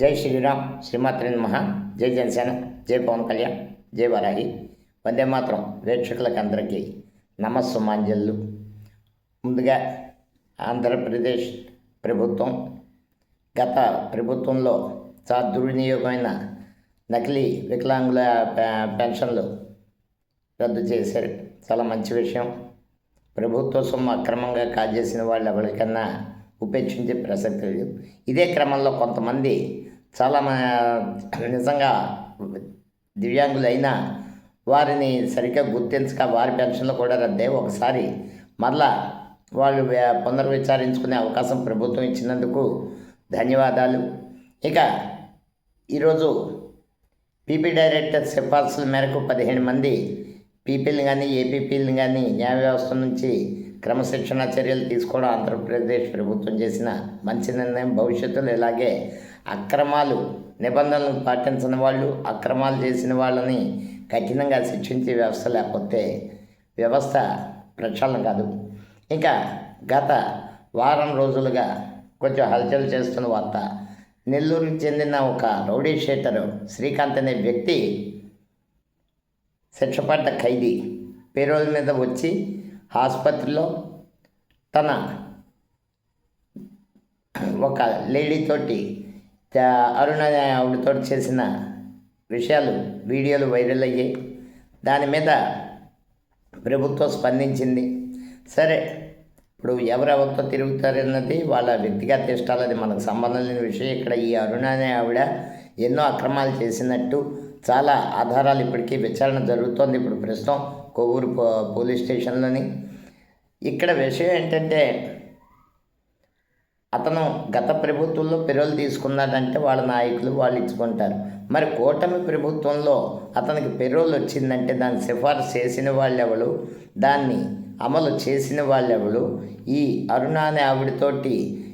జై శ్రీరామ్ శ్రీమాత్రి నమ. జై జనసేన జై పవన్ కళ్యాణ్ జై వరాహి. వందే మాత్రం వేక్షకులకి అందరికీ నమస్సుమాంజల్లు ముందుగా ఆంధ్రప్రదేశ్ ప్రభుత్వం గత ప్రభుత్వంలో చాలా దుర్వినియోగమైన నకిలీ వికలాంగుల పె- పెన్షన్లు రద్దు చేశారు. చాలా మంచి విషయం. ప్రభుత్వ సొమ్ము అక్రమంగా కాజేసిన వాళ్ళు ఎవరికన్నా ఉపేక్షించే ప్రసక్తి లేదు ఇదే క్రమంలో కొంతమంది చాలా మ- నిజంగా దివ్యాంగులైనా వారిని సరిగ్గా గుర్తించక వారి పెన్షన్లు కూడా రద్దే. ఒకసారి మరలా వాళ్ళు పునర్విచారించుకునే అవకాశం ప్రభుత్వం ఇచ్చినందుకు ధన్యవాదాలు. ఇక ఈరోజు పీపీ డైరెక్టర్ సిఫార్సుల మేరకు పదిహేను మంది పీపీలను కానీ ఏపీపీలను కానీ న్యాయ వ్యవస్థ నుంచి క్రమశిక్షణ చర్యలు తీసుకోవడం ఆంధ్రప్రదేశ్ ప్రభుత్వం చేసిన మంచి నిర్ణయం. భవిష్యత్తులో ఇలాగే అక్రమాలు నిబంధనలు పాటించని వాళ్ళు అక్రమాలు చేసిన వాళ్ళని కఠినంగా శిక్షించే వ్యవస్థ లేకపోతే వ్యవస్థ ప్రక్షాళన కాదు. ఇంకా గత వారం రోజులుగా కొంచెం హల్చల్ చేస్తున్న వార్త. నెల్లూరుకి చెందిన ఒక రౌడీ షేటర్ శ్రీకాంత్ అనే వ్యక్తి శిక్షపడ్డ ఖైదీ పేరోల్ మీద వచ్చి ఆసుపత్రిలో తన ఒక లేడీతోటి త- అరుణ ఆవిడతో చేసిన విషయాలు వీడియోలు వైరల్ అయ్యాయి. దాని మీద ప్రభుత్వం స్పందించింది. సరే ఇప్పుడు ఎవరెవరితో తిరుగుతారన్నది వాళ్ళ వ్యక్తిగత ఇష్టాలది మనకు సంబంధం లేని విషయం. ఇక్కడ ఈ అరుణ అనే ఆవిడ ఎన్నో అక్రమాలు చేసినట్టు చాలా ఆధారాలు ఇప్పటికీ విచారణ జరుగుతోంది. ఇప్పుడు ప్రస్తుతం కొవ్వూరు పో- పోలీస్ స్టేషన్లోని ఇక్కడ విషయం ఏంటంటే అతను గత ప్రభుత్వంలో పెరోలు తీసుకున్నాడంటే వాళ్ళ నాయకులు వాళ్ళు ఇచ్చుకుంటారు. మరి కూటమి ప్రభుత్వంలో అతనికి పెరోల్ వచ్చిందంటే దాన్ని సిఫార్సు చేసిన వాళ్ళెవరు? దాన్ని అమలు చేసిన వాళ్ళెవరు? ఈ అరుణ అనే ఆవిడతోటి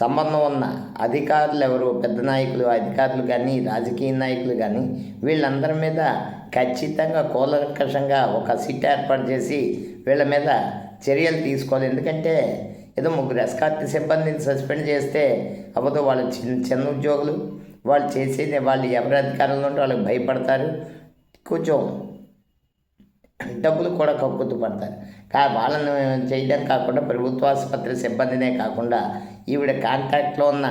సంబంధం ఉన్న అధికారులు ఎవరు? పెద్ద నాయకులు అధికారులు కానీ రాజకీయ నాయకులు కానీ వీళ్ళందరి మీద ఖచ్చితంగా కూలంకషంగా ఒక సిట్ ఏర్పాటు చేసి వీళ్ళ మీద చర్యలు తీసుకోవాలి. ఎందుకంటే ఏదో ముగ్గురు ఎస్కార్ట్ సిబ్బందిని సస్పెండ్ చేస్తే అవ్వదు. వాళ్ళు చిన్న చిన్న ఉద్యోగులు. వాళ్ళు చేసేది వాళ్ళు ఎవరి అధికారంలో ఉంటే వాళ్ళకి భయపడతారు. కొంచెం డబ్బులు కూడా కక్కుతూ పడతారు కా వాళ్ళని చేయడం కాకుండా ప్రభుత్వ ఆసుపత్రి సిబ్బందినే కాకుండా ఈవిడ కాంటాక్ట్లో ఉన్న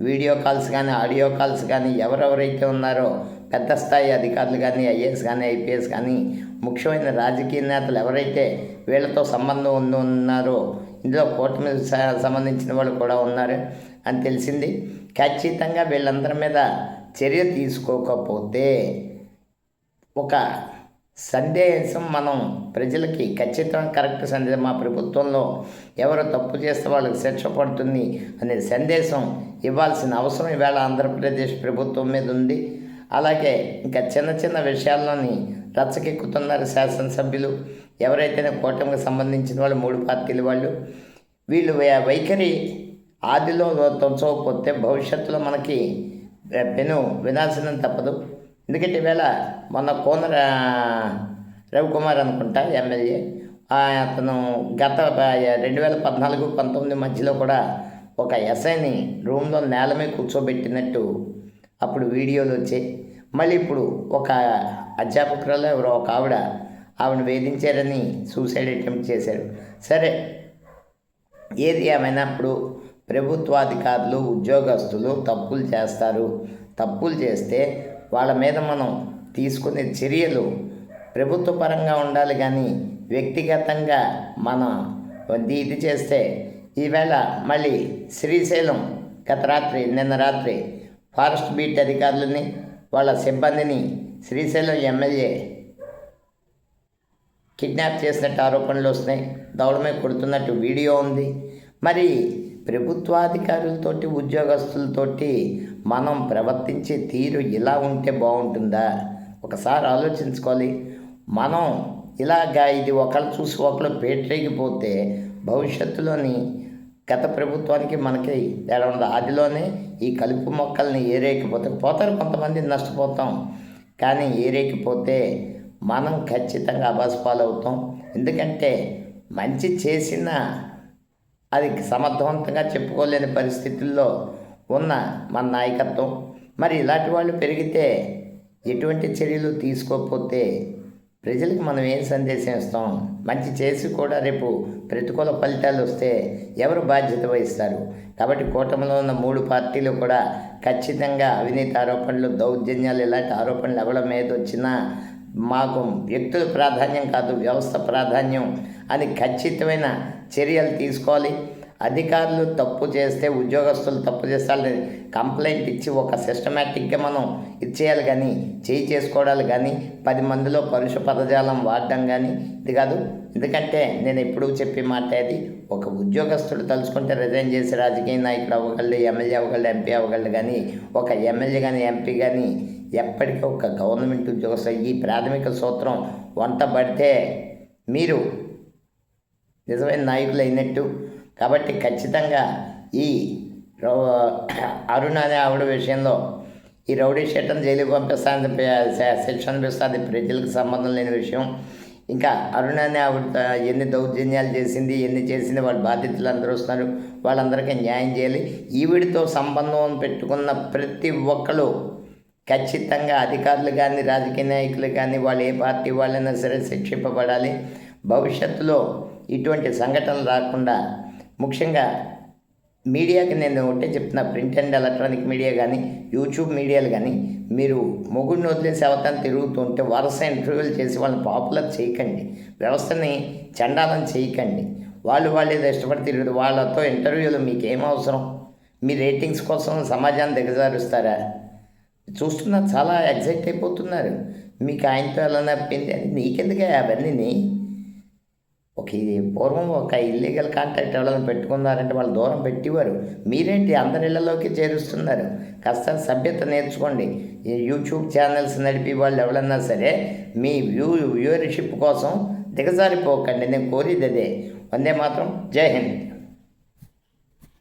వీడియో కాల్స్ కానీ ఆడియో కాల్స్ కానీ ఎవరెవరైతే ఉన్నారో పెద్ద స్థాయి అధికారులు కానీ ఐఏఎస్ కానీ ఐపీఎస్ కానీ ముఖ్యమైన రాజకీయ నేతలు ఎవరైతే వీళ్ళతో సంబంధం ఉండి ఉన్నారో ఇందులో కూటమి సంబంధించిన వాళ్ళు కూడా ఉన్నారు అని తెలిసింది. ఖచ్చితంగా వీళ్ళందరి మీద చర్య తీసుకోకపోతే ఒక సందేశం మనం ప్రజలకి ఖచ్చితంగా కరెక్ట్ సందేశం మా ప్రభుత్వంలో ఎవరు తప్పు చేస్తే వాళ్ళకి శిక్ష పడుతుంది అనే సందేశం ఇవ్వాల్సిన అవసరం ఈవేళ ఆంధ్రప్రదేశ్ ప్రభుత్వం మీద ఉంది. అలాగే ఇంకా చిన్న చిన్న విషయాల్లోని రచ్చకెక్కుతున్నారు శాసనసభ్యులు. ఎవరైతే కూటమికి సంబంధించిన వాళ్ళు మూడు పార్టీల వాళ్ళు. వీళ్ళు వైఖరి ఆదిలో తొంచకపోతే భవిష్యత్తులో మనకి పెను వినాశనం తప్పదు. ఎందుకంటే ఈవేళ మొన్న కోన రవికుమార్ అనుకుంటా ఎమ్మెల్యే అతను గత రెండు వేల పద్నాలుగు పంతొమ్మిది మధ్యలో కూడా ఒక ఎస్ఐని రూమ్లో నేల మీద కూర్చోబెట్టినట్టు అప్పుడు వీడియోలు వచ్చాయి మళ్ళీ ఇప్పుడు ఒక అధ్యాపకురాలు ఎవరో ఒక ఆవిడ ఆవిడ వేధించారని సూసైడ్ అటెంప్ట్ చేశారు. సరే ఏది ఏమైనప్పుడు ప్రభుత్వాధికారులు ఉద్యోగస్తులు తప్పులు చేస్తారు. తప్పులు చేస్తే వాళ్ళ మీద మనం తీసుకునే చర్యలు ప్రభుత్వ పరంగా ఉండాలి కానీ వ్యక్తిగతంగా మనం ఇది చేస్తే ఈవేళ మళ్ళీ శ్రీశైలం గత రాత్రి నిన్న రాత్రి ఫారెస్ట్ బీట్ అధికారులని వాళ్ళ సిబ్బందిని శ్రీశైలం ఎమ్మెల్యే కిడ్నాప్ చేసినట్టు ఆరోపణలు వస్తున్నాయి. దౌడమే కొడుతున్నట్టు వీడియో ఉంది. మరి ప్రభుత్వాధికారులతోటి ఉద్యోగస్తులతోటి మనం ప్రవర్తించే తీరు ఇలా ఉంటే బాగుంటుందా? ఒకసారి ఆలోచించుకోవాలి. మనం ఇలాగా ఇది ఒకళ్ళు చూసి ఒకళ్ళు పేటరేగిపోతే భవిష్యత్తులోని గత ప్రభుత్వానికి మనకి తేడా ఉంది ఆదిలోనే ఈ కలుపు మొక్కల్ని ఏరేకిపోతే పోతారు కొంతమంది నష్టపోతాం. కానీ ఏరేకిపోతే మనం ఖచ్చితంగా అబాస్పాలవుతాం ఎందుకంటే మంచి చేసిన అది సమర్థవంతంగా చెప్పుకోలేని పరిస్థితుల్లో ఉన్న మన నాయకత్వం. మరి ఇలాంటి వాళ్ళు పెరిగితే ఎటువంటి చర్యలు తీసుకోకపోతే ప్రజలకు మనం ఏం సందేశం ఇస్తాం? మంచి చేసి కూడా రేపు ప్రతికూల ఫలితాలు వస్తే ఎవరు బాధ్యత వహిస్తారు? కాబట్టి కూటమిలో ఉన్న మూడు పార్టీలు కూడా ఖచ్చితంగా అవినీతి ఆరోపణలు దౌర్జన్యాలు ఇలాంటి ఆరోపణలు ఎవరి మీద వచ్చినా మాకు వ్యక్తుల ప్రాధాన్యం కాదు వ్యవస్థ ప్రాధాన్యం అని ఖచ్చితమైన చర్యలు తీసుకోవాలి. అధికారులు తప్పు చేస్తే ఉద్యోగస్తులు తప్పు చేస్తారని కంప్లైంట్ ఇచ్చి ఒక సిస్టమేటిక్గా మనం ఇచ్చేయాలి కానీ చేయి చేసుకోవడాలు కానీ పది మందిలో పరుష పదజాలం వాడడం కానీ ఇది కాదు. ఎందుకంటే నేను ఎప్పుడూ చెప్పే మాట అది ఒక ఉద్యోగస్తుడు తలుచుకుంటే రిజైన్ చేసి రాజకీయ నాయకుడు అవ్వగలడు ఎమ్మెల్యే అవ్వగలడు ఎంపీ అవ్వగలడు కానీ ఒక ఎమ్మెల్యే కానీ ఎంపీ కానీ ఎప్పటికీ ఒక గవర్నమెంట్ ఉద్యోగస్తుడు ఈ ప్రాథమిక సూత్రం వంట పడితే మీరు నిజమైన నాయకులు అయినట్టు. కాబట్టి ఖచ్చితంగా ఈ రౌ అరుణ అనే ఆవిడ విషయంలో ఈ రౌడీ షెట్టను జైలుకి పంపిస్తానని శిక్ష అనిపిస్తుంది ప్రజలకు సంబంధం లేని విషయం. ఇంకా అరుణ అనే ఆవిడ ఎన్ని దౌర్జన్యాలు చేసింది ఎన్ని చేసింది వాళ్ళ బాధ్యతలు అందరూ వస్తున్నారు. వాళ్ళందరికీ న్యాయం చేయాలి. ఈవిడితో సంబంధం పెట్టుకున్న ప్రతి ఒక్కరు ఖచ్చితంగా అధికారులు కానీ రాజకీయ నాయకులు కానీ వాళ్ళు ఏ పార్టీ వాళ్ళైనా సరే శిక్షింపబడాలి. భవిష్యత్తులో ఇటువంటి సంఘటనలు రాకుండా ముఖ్యంగా మీడియాకి నేను ఒకటే చెప్తున్నా ప్రింట్ అండ్ ఎలక్ట్రానిక్ మీడియా కానీ యూట్యూబ్ మీడియాలు కానీ మీరు మొగుడిని వదిలేసి అవతాన్ని తిరుగుతుంటే వరుస ఇంటర్వ్యూలు చేసి వాళ్ళని పాపులర్ చేయకండి. వ్యవస్థని చండాలం చేయకండి. వాళ్ళు వాళ్ళు ఏదో ఇష్టపడి తిరుగుతారు వాళ్ళతో ఇంటర్వ్యూలు మీకు ఏం అవసరం? మీ రేటింగ్స్ కోసం సమాజాన్ని దిగజారుస్తారా? చూస్తున్నా చాలా ఎగ్జైట్ అయిపోతున్నారు. మీకు ఆయనతో ఎలా నప్పింది అని నీకెందుకే అవన్నీ? ఒక ఇది పూర్వం ఒక ఇల్లీగల్ కాంటాక్ట్ ఎవరైనా పెట్టుకున్నారంటే వాళ్ళు దూరం పెట్టేవారు. మీరేంటి అందరి ఇళ్ళలోకి చేరుస్తున్నారు? కాస్త సభ్యత నేర్చుకోండి. యూట్యూబ్ ఛానల్స్ నడిపి వాళ్ళు ఎవరన్నా సరే మీ వ్యూ వ్యూవర్షిప్ కోసం దిగజారిపోకండి. నేను కోరేది అదే. వందే మాత్రం. జై హింద్.